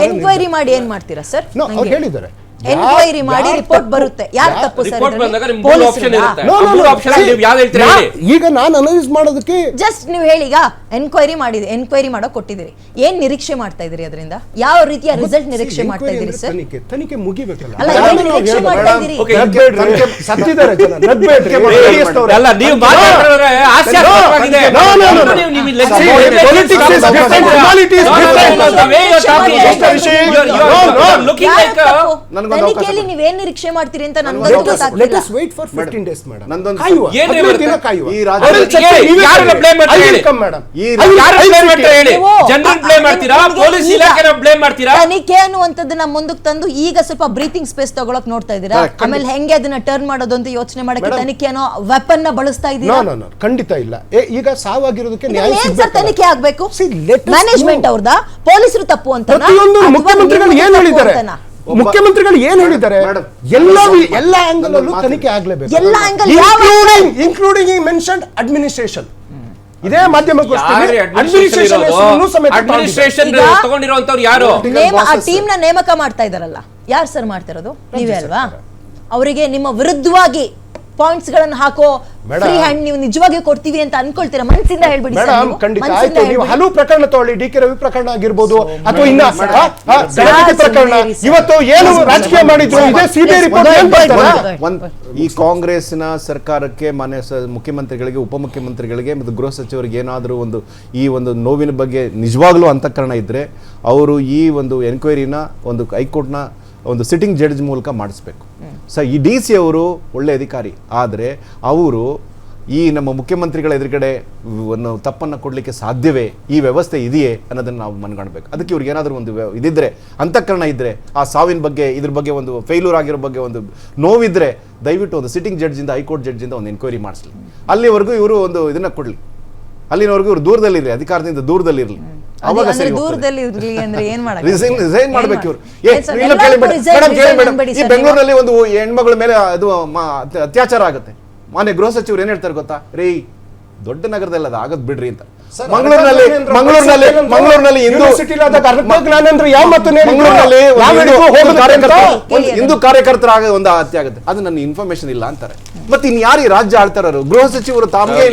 Enquiry ಮಾಡಿ ಏನ್ ಮಾಡ್ತೀರಾ ಸರ್ ಅವ್ರು ಹೇಳಿದ್ದಾರೆ. ಎನ್ಕ್ವೈರಿ ಮಾಡಿ ರಿಪೋರ್ಟ್ ಬರುತ್ತೆ ಯಾರು ತಪ್ಪು ಸರ್ ರಿಪೋರ್ಟ್ ಬಂದಾಗ ನಿಮ್ಗೆ ಮೂರು ಆಪ್ಷನ್ ಇರುತ್ತೆ ನೋ ನೋ ಮೂರು. ಆಪ್ಷನ್ ನೀವು ಯಾವ್ದು ಹೇಳ್ತೀರಾ ಹೇಳಿ ಈಗ ನಾನು ಅನಲೈಸ್ ಮಾಡೋದಕ್ಕೆ ಜಸ್ಟ್ ನೀವು ಹೇಳಿ ಈಗ ಎನ್ಕ್ವೈರಿ ಮಾಡಿದೆ ಎನ್ಕ್ವೈರಿ ಮಾಡೋ ಕೊಟ್ಟಿದ್ದೀರಿ ಏನ್ ನಿರೀಕ್ಷೆ ಮಾಡ್ತಾ ಇದ್ದೀರಿ ಅದರಿಂದ ಯಾವ ರೀತಿಯ ರಿಸಲ್ಟ್ ನಿರೀಕ್ಷೆ ಮಾಡ್ತಾ ಇದ್ದೀರಿ ಸರ್ ತನಿಖೆ ತನಿಖೆ ಮುಗಿಬೇಕಲ್ಲ ಅಲ್ಲ, ಅದನ್ನ ನಿರೀಕ್ಷೆ ಮಾಡ್ತಾ ಇದ್ದೀರಿ? Okay, ನಡ್ಬೇಡ್ರಿ. ಸತ್ತಿದ್ದಾರೆ ಜನ ನಡ್ಬೇಡ್ರಿ. ಅಲ್ಲ ನೀವು ಮಾತಾಡ್ತಿದ್ರೆ ಹಾಸ್ಯಾಸ್ಪದವಾಗಿದೆ. No no. ನೀವು ನೀವು ಲೆಕ್ಕ ಡಿಫರೆಂಟ್ different. No, ನೀವು ಏನು ಅವಕಾಶ ತನಿಖೆಯಲ್ಲಿ ನೀವೇನ್ ನಿರೀಕ್ಷೆ ಮಾಡ್ತೀರಿ ಅಂತ ನನ್ಗಂತೂ ಅವಕಾಶ Let ಗೊತ್ತಾಗ್ತಿಲ್ಲ us wait for 15 days, madam. ನಂದೊಂದು- ಕಾಯುವ. ಏನ್ ಹದಿನೈದು ದಿನ ಕಾಯುವ. ಈ ರಾಜ್ಯ- ಆಮೇಲೆ ಚರ್ಚೆ ಏ, ನೀವೇ ಯಾರನ್ನ blame ಮಾಡ್ತೀರಾ I will ಹೇಳಿ? come, madam. ಈ I will- ಯಾರು I will blame ಮಾಡ್ತಾರೆ ಹೇಳಿ ನೀವು- ಜನರನ್ನ ಬ್ಲೇಮ್ ಮಾಡ್ತೀರಾ ನಿಮ್ಗೆ ಪೊಲೀಸ್ ಈಗ ಇಲಾಖೆನ ಬ್ಲೇಮ್ ಮಾಡ್ತೀರಾ ತನಿಖೆ ಅನ್ನುವಂಥದ್ದನ್ನ ಮುಂದಕ್ಕೆ ತಂದು ಈಗ ಸ್ವಲ್ಪ ಬ್ರೀತಿಂಗ್ ಸ್ಪೇಸ್ ತಗೊಳಕ್ ನೋಡ್ತಾ ಇದ್ದೀರಾ Correct, ಖಂಡಿತ. ಆಮೇಲೆ ಹೆಂಗೆ ಅದನ್ನ ಟರ್ನ್ ಮಾಡೋದು ಅಂತ ಯೋಚನೆ ಮಾಡಕ್ಕೆ Madam. ತನಿಖೆ ಅನ್ನೋ ವೆಪನ್ನ ಬಳಸ್ತಾ No, ಇದ್ದೀರಾ no, no. ಖಂಡಿತ ಇಲ್ಲ ಏ, ಈಗ ಸಾವಾಗಿರೋದಕ್ಕೆ ನ್ಯಾಯ ಸಿಗಬೇಕು ಏನ್ ಸರ್ ಸಿಗ್ಬೇಕಲ್ಲ. ತನಿಖೆ ಆಗ್ಬೇಕು See, let us management know. ಅವ್ರದ ಪೊಲೀಸರು ತಪ್ಪು ಅಂತ ಪ್ರತಿಯೊಂದು ಮುಖ್ಯಮಂತ್ರಿಗಳು ಏನ್ ಹೇಳಿದ್ದಾರೆ ಮುಖ್ಯಮಂತ್ರಿಗಳು ಏನ್ ಹೇಳಿದ್ದಾರೆ? ಎಲ್ಲ ಎಲ್ಲ ಆಂಗಲ್ ಅಲ್ಲೂ ತನಿಖೆ ಆಗ್ಲೇಬೇಕು. ಎಲ್ಲ ಆಂಗಲ್ ಯಾವ- ಇನ್ಕ್ಲೂಡಿಂಗ್ ಇನ್ಕ್ಲೂಡಿಂಗ್ ಮೆನ್ಷನ್ ಅಡ್ಮಿನಿಸ್ಟ್ರೇಷನ್ ಇದೇ ಮಾಧ್ಯಮಕ್ಕೆ ಅಡ್ಮಿನಿಸ್ಟ್ರೇಷನ್ ಅಡ್ಮಿನಿಸ್ಟ್ರೇಷನ್ ಸಮೇತ ಅಡ್ಮಿನಿಸ್ಟ್ರೇಷನ್ ಈಗ- ತಗೊಂಡಿರುವಂತವ್ರು ಯಾರು? ನೇಮ ಆ ಟೀಮ್ನ ನೇಮಕ ಮಾಡ್ತಾ ಇದಾರಲ್ಲ. ಯಾರು ಸರ್ ಮಾಡ್ತಿರೋದು? ನೀವೇ ಅಲ್ವಾ? ಅವರಿಗೆ ನಿಮ್ಮ ವಿರುದ್ಧವಾಗಿ ಪಾಯಿಂಟ್ಸ್ಗಳನ್ನು ಹಾಕೋ. ಫ್ರೀ ಹ್ಯಾಂಡ್ ನೀವು ನಿಜವಾಗಿಯೂ ಕೊಡ್ತೀವಿ ಅಂತ ಅನ್ಕೊಳ್ತೀರಾ? ಮನಸ್ಸಿಂದ ಹೇಳ್ಬಿಡಿ ಮೇಡಮ್ ಖಂಡಿತ. ಆಯ್ತು ನೀವು ಹಲವು ಪ್ರಕರಣ ತಗೊಳ್ಳಿ. ಡಿ ಕೆ ರವಿ ಪ್ರಕರಣ ಆಗಿರ್ಬೋದು ಅಥವಾ ಇನ್ನ ಗಣಪತಿ ಪ್ರಕರಣ. ಇವತ್ತು ಏನು ರಾಜಕೀಯ ಮಾಡಿದ್ರು? ಇದೇ ಸಿಬಿಐ ರಿಪೋರ್ಟ್ ಏನ್ ಬರ್ತಾರೆ ಒಂದ್ ಈ ಕಾಂಗ್ರೆಸ್ನ ಸರ್ಕಾರಕ್ಕೆ ಮಾನ್ಯ ಮುಖ್ಯಮಂತ್ರಿಗಳಿಗೆ ಉಪಮುಖ್ಯಮಂತ್ರಿಗಳಿಗೆ ಮತ್ತು ಗೃಹ ಸಚಿವರಿಗೆ ಏನಾದರೂ ಒಂದು ಈ ಒಂದು ನೋವಿನ ಬಗ್ಗೆ ನಿಜವಾಗ್ಲೂ ಅಂತಃಕರಣ ಇದ್ರೆ ಅವರು ಈ ಒಂದು ಎನ್ಕ್ವೈರಿನ ಒಂದು ಹೈಕೋರ್ಟ್ನ ಒಂದು ಸಿಟ್ಟಿಂಗ್ ಜಡ್ಜ್ ಮೂಲಕ ಮಾಡಿಸ್ಬೇಕು. ಸೊ, ಈ ಡಿ ಸಿ ಅವರು ಒಳ್ಳೆ ಅಧಿಕಾರಿ. ಆದರೆ ಅವರು ಈ ನಮ್ಮ ಮುಖ್ಯಮಂತ್ರಿಗಳ ಎದುರುಗಡೆ ಒಂದು ತಪ್ಪನ್ನು ಕೊಡಲಿಕ್ಕೆ ಸಾಧ್ಯವೇ? ಈ ವ್ಯವಸ್ಥೆ ಇದೆಯೇ? ಅನ್ನೋದನ್ನು ನಾವು ಮನಗಾಣಬೇಕು. ಅದಕ್ಕೆ ಇವ್ರಿಗೆ ಏನಾದರೂ ಒಂದು ಇದಿದ್ದರೆ ಅಂತಃಕರಣ ಇದ್ದರೆ ಆ ಸಾವಿನ ಬಗ್ಗೆ, ಇದ್ರ ಬಗ್ಗೆ ಒಂದು ಫೇಲ್ಯೂರ್ ಆಗಿರೋ ಬಗ್ಗೆ ಒಂದು ನೋವಿದ್ರೆ, ದಯವಿಟ್ಟು ಒಂದು ಸಿಟ್ಟಿಂಗ್ ಜಡ್ಜಿಂದ ಹೈಕೋರ್ಟ್ ಜಡ್ಜಿಂದ ಒಂದು ಎನ್ಕ್ವೈರಿ ಮಾಡಿಸ್ಲಿ. ಅಲ್ಲಿವರೆಗೂ ಇವರು ಒಂದು ಇದನ್ನ ಕೊಡಲಿ. ಅಲ್ಲಿನವರೆಗೂ ಇವರು ದೂರದಲ್ಲಿರಲಿ, ಅಧಿಕಾರದಿಂದ ದೂರದಲ್ಲಿರಲಿ. ಅವಾಗ ಸರಿ ದೂರದಲ್ಲಿ ಇರ್ಲಿ ಅಂದ್ರೆ ಏನ್ ಮಾಡಕ್ಕೆ ರಿಸೈನ್ ಸಾಧ್ಯ? ರಿಸೈನ್ ಮಾಡ್ಬೇಕು ಇವ್ರು. ಏ, ಇಲ್ಲ ಕೇಳಿ ಮೇಡಮ್ ಕೇಳಿ ಮೇಡಮ್ ಈ ಸರ್ ಬೆಂಗಳೂರಲ್ಲಿ ಒಂದು ಹೆಣ್ಮಗಳ ಮೇಲೆ ಅದು ಅತ್ಯಾಚಾರ ಆಗುತ್ತೆ. ಮಾನ್ಯ ಗೃಹ ಸಚಿವರು ಏನ್ ಹೇಳ್ತಾರೆ ಗೊತ್ತಾ? ರೀ ದೊಡ್ಡ ನಗರದಲ್ಲಿ ಅದು ಆಗದ್ ಬಿಡ್ರಿ ಅಂತ. ಮಂಗಳೂರಿನಲ್ಲಿ ಮಂಗಳೂರಿನಲ್ಲಿ ಮಂಗಳೂರಿನಲ್ಲಿ ಹಿಂದೂ ಜ್ಞಾನೇಂದ್ರ ಯಾವ ಮತ್ತು ಮಂಗಳೂರಿನಲ್ಲಿ ಒಂದು ಹಿಂದೂ ಕಾರ್ಯಕರ್ತರ ಆಗ ಒಂದು ಹತ್ಯೆ ಆಗುತ್ತೆ. ಅದು ನನ್ನ ಇನ್ಫಾರ್ಮೇಶನ್ ಇಲ್ಲ ಅಂತಾರೆ. ಮತ್ತೆ ಇನ್ ಯಾರು ಈ ರಾಜ್ಯ ಆಳ್ತಾರ ಗೃಹ ಸಚಿವರು ತಾಮಗೆ?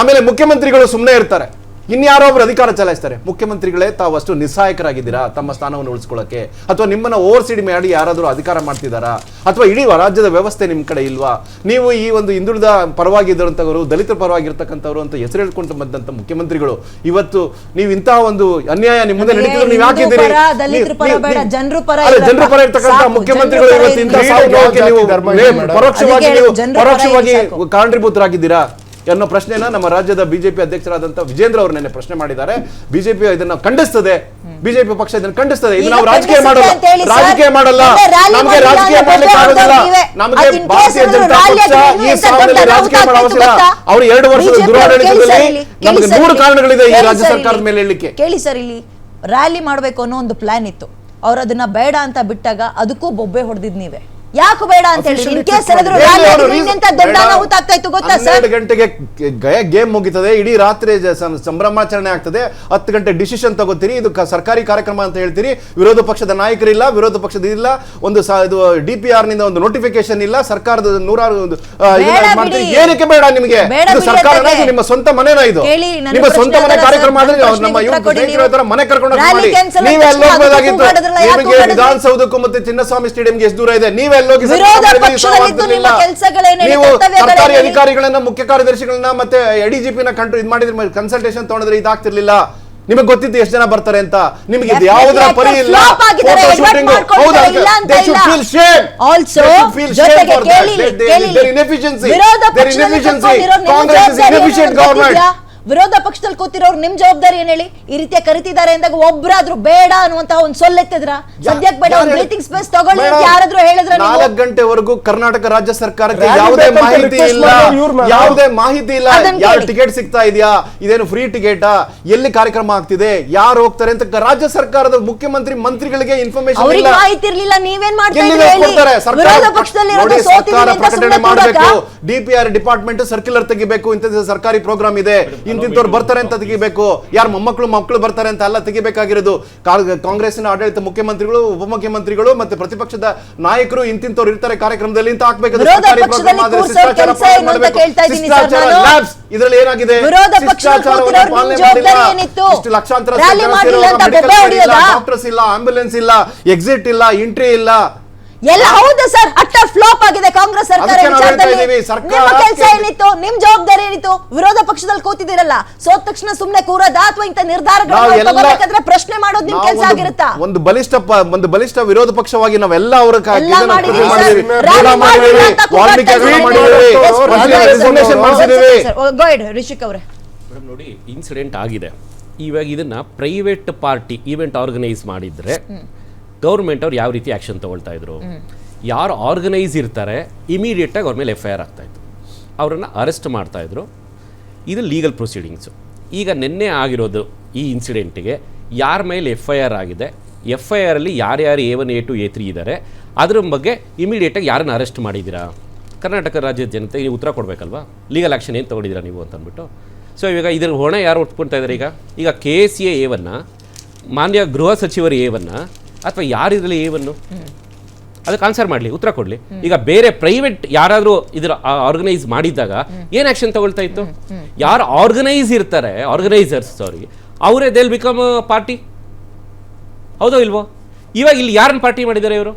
ಆಮೇಲೆ ಮುಖ್ಯಮಂತ್ರಿಗಳು ಸುಮ್ಮನೆ ಇರ್ತಾರೆ. ಇನ್ಯಾರೋ ಒಬ್ರು ಅಧಿಕಾರ ಚಲಾಯಿಸ್ತಾರೆ. ಮುಖ್ಯಮಂತ್ರಿಗಳೇ ತಾವು ಅಷ್ಟು ನಿಸ್ಸಹಾಯಕರಾಗಿದ್ದೀರಾ? ತಮ್ಮ ಸ್ಥಾನವನ್ನು ಉಳಿಸ್ಕೊಳ್ಳೋಕ್ಕೆ ಅಥವಾ ನಿಮ್ಮನ್ನ ಓವರ್ ಸಿಡಿ ಮಾಡಿ ಯಾರಾದರೂ ಅಧಿಕಾರ ಮಾಡ್ತಿದ್ದಾರಾ? ಅಥವಾ ಇಡೀ ರಾಜ್ಯದ ವ್ಯವಸ್ಥೆ ನಿಮ್ಮ ಕಡೆ ಇಲ್ವಾ? ನೀವು ಈ ಒಂದು ಹಿಂದುಳಿದ ಪರವಾಗಿದ್ದಂಥವರು ದಲಿತರ ಪರವಾಗಿರ್ತಕ್ಕಂಥವ್ರು ಅಂತ ಹೆಸರು ಹೇಳ್ಕೊಂಡು ಬಂದಂಥ ಮುಖ್ಯಮಂತ್ರಿಗಳು ಇವತ್ತು ನೀವು ಇಂತಹ ಒಂದು ಅನ್ಯಾಯ ನಿಮ್ಮ ಮುಂದೆ ನಡೀತಿದ್ರು ನೀವು ಹಾಕಿದ್ದೀರಿ ಯಾಕಿದ್ದೀರಿ? ಜನರು ಪರ ಇರ್ತಕ್ಕಂಥ ಮುಖ್ಯಮಂತ್ರಿಗಳು ಇವತ್ತು ನೀವು ನೇ- ಪರೋಕ್ಷವಾಗಿ ನೀವು ಪರೋಕ್ಷವಾಗಿ. ಕಾರಣೀಭೂತರಾಗಿದ್ದೀರಾ ಅನ್ನೋ ಪ್ರಶ್ನೆನ ನಮ್ಮ ರಾಜ್ಯದ ಬಿಜೆಪಿ ಅಧ್ಯಕ್ಷರಾದಂತ ವಿಜೇಂದ್ರ ಅವರು ನಿನ್ನೆ ಪ್ರಶ್ನೆ ಮಾಡಿದ್ದಾರೆ. ಬಿಜೆಪಿ ಇದನ್ನ ಖಂಡಿಸ್ತದೆ. ಬಿಜೆಪಿ ಪಕ್ಷ ಇದನ್ನ ಖಂಡಿಸ್ತದೆ. ಇದು ನಾವು ರಾಜಕೀಯ ಮಾಡಲ್ಲ. ರಾಜಕೀಯ ಮಾಡಲ್ಲ. ನಮಗೆ ರಾಜಕೀಯ ಮಾಡಲಿಕ್ಕೆ ಆಗೋದಿಲ್ಲ. ನಮಗೆ ಭಾರತೀಯ ಜನತಾ ಪಕ್ಷ ಈ ಸ್ಥಾನದಲ್ಲಿ ರಾಜಕೀಯ ಮಾಡೋ ಅನಾಹುತ ಅವಶ್ಯ ಅವರು ಎರಡು ವರ್ಷದ ದುರಾಡಳಿತದಲ್ಲಿ ನಮಗೆ ನೂರು ಕಾರಣಗಳಿದೆ ಈ ರಾಜ್ಯ ಸರ್ಕಾರದ. ಮೇಲೆ ಹೇಳಲಿಕ್ಕೆ. ಕೇಳಿ ಸರ್ ಇಲ್ಲಿ. ರ್ಯಾಲಿ ಮಾಡಬೇಕು ಅನ್ನೋ ಒಂದು ಪ್ಲಾನ್ ಇತ್ತು. ಅವ್ರು ಅದನ್ನ ಬೇಡ ಅಂತ ಬಿಟ್ಟಾಗ ಅದಕ್ಕೂ ಬೊಬ್ಬೆ ಹೊಡೆದಿದ್ ನೀವೇ. ಯಾಕೆ ಬೇಡ ಅಂತ ಹೇಳಿ. ಇನ್ ಕೇಸ್ ದೊಡ್ಡ. ಅನಾಹುತ ಆಗ್ತಾ ಇತ್ತು ಗೊತ್ತಾ ಸರ್? ಗಂಟೆಗೆ ಗೇಮ್ ಮುಗಿತದೆ ಇಡೀ ರಾತ್ರಿ ಸಂಭ್ರಮಾಚರಣೆ ಆಗ್ತದೆ. ಹತ್ತು ಗಂಟೆ ಡಿಸಿಷನ್ ತಗೋತೀರಿ. ಇದು ಸರ್ಕಾರಿ ಕಾರ್ಯಕ್ರಮ ಅಂತ ಹೇಳ್ತೀರಿ. ವಿರೋಧ ಪಕ್ಷದ ನಾಯಕರಿಲ್ಲ ವಿರೋಧ ಪಕ್ಷದ ಇಲ್ಲ ಒಂದು ಇದು ಡಿ ಪಿ ಆರ್ನಿಂದ ಒಂದು ನೋಟಿಫಿಕೇಶನ್ ಇಲ್ಲ ಸರ್ಕಾರದ ನೂರಾರು ಒಂದು. ಏನಕ್ಕೆ ಬೇಡ ನಿಮಗೆ? ಸರ್ಕಾರ ನಿಮ್ಮ ಸ್ವಂತ ಮನೆನ ಇದು. ನಿಮ್ಮ ಸ್ವಂತ ಮನೆ ಕಾರ್ಯಕ್ರಮ ಆದ್ರೆ ನಮ್ಮ ಮನೆ ಕರ್ಕೊಂಡು ನೀವೇ ಯಾಕೂ ನಿಮಗೆ? ವಿಧಾನಸೌಧಕ್ಕೂ ಮತ್ತೆ ಚಿನ್ನಸ್ವಾಮಿ ಸ್ಟೇಡಿಯಂಗೆ ಎಷ್ಟು ದೂರ ಇದೆ? ನೀವೇ ಕೆಲ್ಸಗಳೇನೇನು, ನೀವು? ಸರ್ಕಾರಿ ಅಧಿಕಾರಿಗಳನ್ನ ಮುಖ್ಯ ಕಾರ್ಯದರ್ಶಿಗಳನ್ನ ಮತ್ತೆ ಎಡಿಜಿಪಿನ ಕಂಟ್ರೋಲ್ ಇದು ಮಾಡಿದ್ರೆ ಕನ್ಸಲ್ಟೇಷನ್ ತಗೊಂಡ್ರೆ ಇದಾಗ್ತಿರ್ಲಿಲ್ಲ. ನಿಮಗೆ ಗೊತ್ತಿದ್ದು ಎಷ್ಟು ಜನ ಬರ್ತಾರೆ ಅಂತ. ನಿಮಗೆ ಇದು ಯಾವುದರ ಪರಿ ಇಲ್ಲ. flop ವಿರೋಧ ಪಕ್ಷದಲ್ಲಿ ಕೂತಿರೋರು ನಿಮ್ ಜವಾಬ್ದಾರಿ ಏನ್ ಹೇಳಿ? ಈ ರೀತಿಯ ಕರಿತಿದ್ದಾರೆ ಅಂದಾಗ ಒಬ್ರಾದ್ರೂ ಬೇಡ ಅನ್ನುವಂತಹ ಒಂದು ಸೊಲ್ಲೆತ್ತಿದ್ರ? ಸದ್ಯಕ್ಕೆ ಬೇಡ ಒಂದು ಬ್ರೀತಿಂಗ್ ಸ್ಪೇಸ್ ತಗೊಳ್ಳಿ ಅಂತ ಯಾರಾದ್ರೂ ಹೇಳಿದ್ರ ನಾಲ್ಕು ಗಂಟೆವರೆಗೂ ಕರ್ನಾಟಕ ರಾಜ್ಯ ಸರ್ಕಾರಕ್ಕೆ ಯಾವುದೇ ಮಾಹಿತಿ ಇಲ್ಲ. ಯಾವುದೇ ಮಾಹಿತಿ ಇಲ್ಲ. ಯಾರು ಯಾವ ಟಿಕೆಟ್ ಸಿಗ್ತಾ ಇದೆಯಾ? ಇದೇನು ಫ್ರೀ ಟಿಕೆಟಾ ಎಲ್ಲಿ ಕಾರ್ಯಕ್ರಮ ಆಗ್ತಿದೆ? ಯಾರು ಹೋಗ್ತಾರೆ ಅಂತ ರಾಜ್ಯ ಸರ್ಕಾರದ ಮುಖ್ಯಮಂತ್ರಿ ಮಂತ್ರಿಗಳಿಗೆ ಇನ್ಫಾರ್ಮೇಶನ್ ಅವ್ರಿಗೆ ಇಲ್ಲ. ಮಾಹಿತಿ ಇರಲಿಲ್ಲ ನೀವೇನ್ ಮಾಡ್ತಾ ಎಲ್ಲಿದೆ ಹೇಳಿ? ಸರ್ಕಾರ ವಿರೋಧ ಪಕ್ಷದಲ್ಲಿ ನೋಡಿ, ಇರೋದು ಸರ್ಕಾರ ಸೋತಿದ್ದೀನಿ ಅಂತ ಪ್ರಕಟಣೆ ಮಾಡಬೇಕು? ಡಿಪಿಆರ್ ಡಿಪಾರ್ಟ್ಮೆಂಟ್ ಸರ್ಕ್ಯುಲರ್ ತೆಗಿಬೇಕು. ಇಂತ ಸರ್ಕಾರಿ ಪ್ರೋಗ್ರಾಮ್ ಇದೆ. ಬರ್ತಾರೆ ಅಂತ ತೆಗಿಬೇಕು. ಯಾರು ಮೊಮ್ಮಕ್ಕಳು ಮಕ್ಕಳು ಬರ್ತಾರೆ ಅಂತ ಅಲ್ಲ ತೆಗಿಬೇಕಾಗಿರೋದು. ಕಾಂಗ್ರೆಸ್ನ ಆಡಳಿತ ಮುಖ್ಯಮಂತ್ರಿಗಳು ಉಪಮುಖ್ಯಮಂತ್ರಿಗಳು ಮತ್ತೆ ಪ್ರತಿಪಕ್ಷದ ನಾಯಕರು ಇಂತಿಂತವ್ರು ಇರ್ತಾರೆ ಕಾರ್ಯಕ್ರಮದಲ್ಲಿ ಅಂತ ಹಾಕ್ಬೇಕು ವಿರೋಧ ಪಕ್ಷದಲ್ಲಿ ಕೂರ್ಸೋ ಏನು ಅಂತ ಕೇಳ್ತಾ ಇದ್ದೀನಿ ಸರ್ ನಾನು. ಇದ್ರಲ್ಲಿ ಏನಾಗಿದೆ? ಲಕ್ಷಾಂತರ? ಡಾಕ್ಟರ್ಸ್ ಇಲ್ಲ ಆಂಬ್ಯುಲೆನ್ಸ್ ಇಲ್ಲ ಎಕ್ಸಿಟ್ ಇಲ್ಲ ಎಂಟ್ರಿ ಇಲ್ಲ. ಎಲ್ಲ ಹೌದು ಸರ್ ಅಟ್ಟ ಫ್ಲಾಪ್ ಆಗಿದೆ ಕಾಂಗ್ರೆಸ್ ಸರ್ಕಾರ ಅದಕ್ಕೆ ನಾವು ಹೇಳ್ತಾ ವಿಚಾರದಲ್ಲಿ ಇದೀವಿ, ಸರ್ಕಾರ ನಿಮ್ಮ ಕೆಲಸ ಕೇಳಿ- ಏನಿತ್ತು ನಿಮ್ ಜವಾಬ್ದಾರಿ ಏನಿತ್ತು ವಿರೋಧ ಪಕ್ಷದಲ್ಲಿ ಕೂತಿದ್ದೀರಲ್ಲ ಸೋತ ತಕ್ಷಣ ಸುಮ್ನೆ ಕೂರೋದಾ ಅಥವಾ ಇಂಥ ನಾವು ನಿರ್ಧಾರಗಳನ್ನ ಎಲ್ಲ- ತಗೋಬೇಕಾದ್ರೆ ಪ್ರಶ್ನೆ ಮಾಡೋದು ನಿಮ್ ನಾವು ಕೆಲಸ ಒಂದು- ಆಗಿರುತ್ತಾ ಒಂದು ಬಲಿಷ್ಠ ಪ- ಒಂದು ಬಲಿಷ್ಠ ವಿರೋಧ ಪಕ್ಷವಾಗಿ ನಾವೆಲ್ಲ ಅವರ ಕ- ಎಲ್ಲ ಇದನ್ನ ಮಾಡಿದೀವಿ ಪ್ರತಿ ಸರ್. ಮಾಡಿದೀವಿ. ರ್ಯಾಲಿ ಪೂರ್ಣ ಮಾಡಿದೀವಿ. ಮಾಡಿಲ್ಲ ಅಂತ ಕೂಗಾಡ್ತಾ ವಾಲ್ಮೀಕಿ ಇದ್ದಾರೆ. ಅಗ್ರಿ ಮಾಡಿದೀವಿ. Yes, ಒಂದು please, sir. ಮಾಡಿಸಿದೀವಿ. second, sir. Rishik ಅವರೇ ಮೇಡಮ್ ನೋಡಿ ಇನ್ಸಿಡೆಂಟ್ ಆಗಿದೆ ಇವಾಗ ಇದನ್ನ ಪ್ರೈವೇಟ್ ಪಾರ್ಟಿ ಈವೆಂಟ್ ಆರ್ಗನೈಸ್ ಮಾಡಿದ್ರೆ ಗೌರ್ಮೆಂಟ್ ಅವ್ರು ಯಾವ ರೀತಿ ಆ್ಯಕ್ಷನ್ ತೊಗೊಳ್ತಾ ಇದ್ರು? ಯಾರು ಆರ್ಗನೈಸ್ ಇರ್ತಾರೆ ಇಮಿಡಿಯೇಟಾಗಿ ಅವ್ರ ಮೇಲೆ ಎಫ್ ಐ ಆರ್ ಆಗ್ತಾಯಿತ್ತು ಅವರನ್ನ ಅರೆಸ್ಟ್ ಮಾಡ್ತಾ ಇದ್ರು. ಇದು ಲೀಗಲ್ ಪ್ರೊಸೀಡಿಂಗ್ಸು ಈಗ ನಿನ್ನೆ ಆಗಿರೋದು ಈ ಇನ್ಸಿಡೆಂಟಿಗೆ ಯಾರ ಮೇಲೆ ಎಫ್ ಐ ಆರ್ ಆಗಿದೆ ಎಫ್ ಐ ಆರಲ್ಲಿ ಯಾರ್ಯಾರು A one, A two, A three ಇದ್ದಾರೆ ಅದ್ರ ಬಗ್ಗೆ ಇಮಿಡಿಯೇಟಾಗಿ ಯಾರನ್ನ ಅರೆಸ್ಟ್ ಮಾಡಿದ್ದೀರಾ ಕರ್ನಾಟಕ ರಾಜ್ಯದ ಜನತೆ ನೀವು ಉತ್ತರ ಕೊಡಬೇಕಲ್ವಾ? ಲೀಗಲ್ ಆ್ಯಕ್ಷನ್ ಏನು ತೊಗೊಂಡಿದ್ದೀರಾ ನೀವು ಅಂತ ಅಂದ್ಬಿಟ್ಟು ಸೊ ಇವಾಗ ಇದ್ರ ಹೊಣೆ ಯಾರು ಒಟ್ಕೊಳ್ತಾ ಇದ್ದಾರೆ ಈಗ? ಈಗ ಕೆ ಸಿ ಎ ಎ ಮಾನ್ಯ ಗೃಹ ಸಚಿವರು ಎವನ್ನ ಅಥವಾ ಯಾರಿದ್ರಲ್ಲಿ ಏವನ್ನು ಅದಕ್ಕೆ ಆನ್ಸರ್ ಮಾಡಲಿ ಉತ್ತರ ಕೊಡಲಿ. ಈಗ ಬೇರೆ ಪ್ರೈವೇಟ್ ಯಾರಾದರೂ ಇದರ ಆರ್ಗನೈಸ್ ಮಾಡಿದ್ದಾಗ ಏನು ಆ್ಯಕ್ಷನ್ ತಗೊಳ್ತಾ ಇತ್ತು? ಯಾರು ಆರ್ಗನೈಸ್ ಇರ್ತಾರೆ ಆರ್ಗನೈಸರ್ಸ್ ಸಾರಿ ಅವರೇ ದೇಲ್ ಬಿಕಮ್ ಪಾರ್ಟಿ ಹೌದೋ ಇಲ್ವೋ? ಇವಾಗ ಇಲ್ಲಿ ಯಾರನ್ನ ಪಾರ್ಟಿ ಮಾಡಿದ್ದಾರೆ ಇವರು?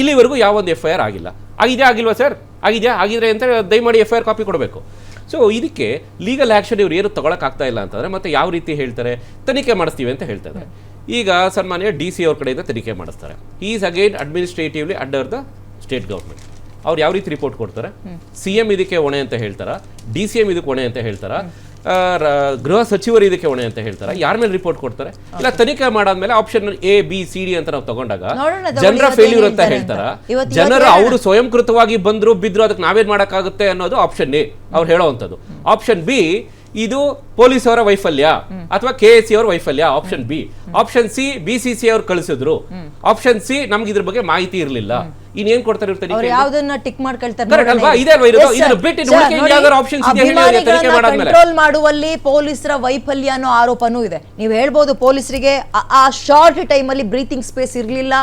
ಇಲ್ಲಿವರೆಗೂ ಯಾವ ಒಂದು ಎಫ್ ಐ ಆರ್ ಆಗಿಲ್ಲ. ಆಗಿದೆಯಾ ಆಗಿಲ್ವಾ ಸರ್ ಆಗಿದೆಯಾ ಆಗಿದ್ರೆ ಅಂತ ದಯಮಾಡಿ ಎಫ್ ಐ ಆರ್ ಕಾಪಿ ಕೊಡಬೇಕು. ಸೊ ಇದಕ್ಕೆ ಲೀಗಲ್ ಆ್ಯಕ್ಷನ್ ಇವ್ರು ಏನು ತಗೊಳಕ್ಕಾಗ್ತಾ ಇಲ್ಲ ಅಂತಂದ್ರೆ ಮತ್ತೆ ಯಾವ ರೀತಿ ಹೇಳ್ತಾರೆ? ತನಿಖೆ ಮಾಡಿಸ್ತೀವಿ ಅಂತ ಹೇಳ್ತಾರೆ ಈಗ ಸನ್ಮಾನ್ಯ ಡಿ ಸಿ ಅವ್ರ ಕಡೆಯಿಂದ ತನಿಖೆ ಮಾಡಿಸ್ತಾರೆ. Is again administratively under the state government ಅವ್ರು ಯಾವ ರೀತಿ ರಿಪೋರ್ಟ್ ಕೊಡ್ತಾರೆ? ಸಿ ಎಂ ಇದಕ್ಕೆ ಹೊಣೆ ಅಂತ ಹೇಳ್ತಾರ? ಡಿ ಸಿ ಎಂ ಇದಕ್ಕೆ ಹೊಣೆ ಅಂತ ಹೇಳ್ತಾರ? ಗೃಹ ಸಚಿವರು ಇದಕ್ಕೆ ಹೊಣೆ ಅಂತ ಹೇಳ್ತಾರೆ? ಯಾರ ಮೇಲೆ ರಿಪೋರ್ಟ್ ಕೊಡ್ತಾರೆ? ಇಲ್ಲ ತನಿಖೆ ಮಾಡಾದ್ಮೇಲೆ option A B C D ಅಂತ ನಾವು ತಗೊಂಡಾಗ ಜನರ ಫೇಲ್ಯೂರ್ ಅಂತ ಹೇಳ್ತಾರೆ ಜನರು ಅವರು ಸ್ವಯಂಕೃತವಾಗಿ ಬಂದ್ರು ಬಿದ್ರು ಅದಕ್ಕೆ ನಾವೇನ್ ಮಾಡಕ್ಕಾಗುತ್ತೆ ಅನ್ನೋದು ಆಪ್ಷನ್ ಎ ಅವ್ರು ಹೇಳೋವಂಥದ್ದು ಆಪ್ಷನ್ ಬಿ ಇದು ಪೊಲೀಸ್ ಅವರ ವೈಫಲ್ಯ ಅಥವಾ ಕೆ ಎಸ್ ಸಿ ಅವರ ವೈಫಲ್ಯ option B option C B C C ಅವ್ರು ಕಳಿಸಿದ್ರು. ಆಪ್ಷನ್ ಸಿ ನಮ್ಗೆ ಇದ್ರ ಬಗ್ಗೆ ಮಾಹಿತಿ ಇರಲಿಲ್ಲ. ಇನ್ನೇನ್ ಕೊಡ್ತಾರೆ ತನಿಖೆಗೆ? ಯಾವ್ದನ್ನ ಟಿಕ್? ಕಂಟ್ರೋಲ್ ಮಾಡುವಲ್ಲಿ ಪೊಲೀಸರ ವೈಫಲ್ಯ ಅನ್ನೋ ಆರೋಪನೂ ಇದೆ. ನೀವು ಹೇಳ್ಬೋದು ಪೊಲೀಸರಿಗೆ ಆ- ಆ ಶಾರ್ಟ್ ಟೈಮ್ ಅಲ್ಲಿ ಬ್ರೀತಿಂಗ್ ಸ್ಪೇಸ್ ಇರ್ಲಿಲ್ಲ.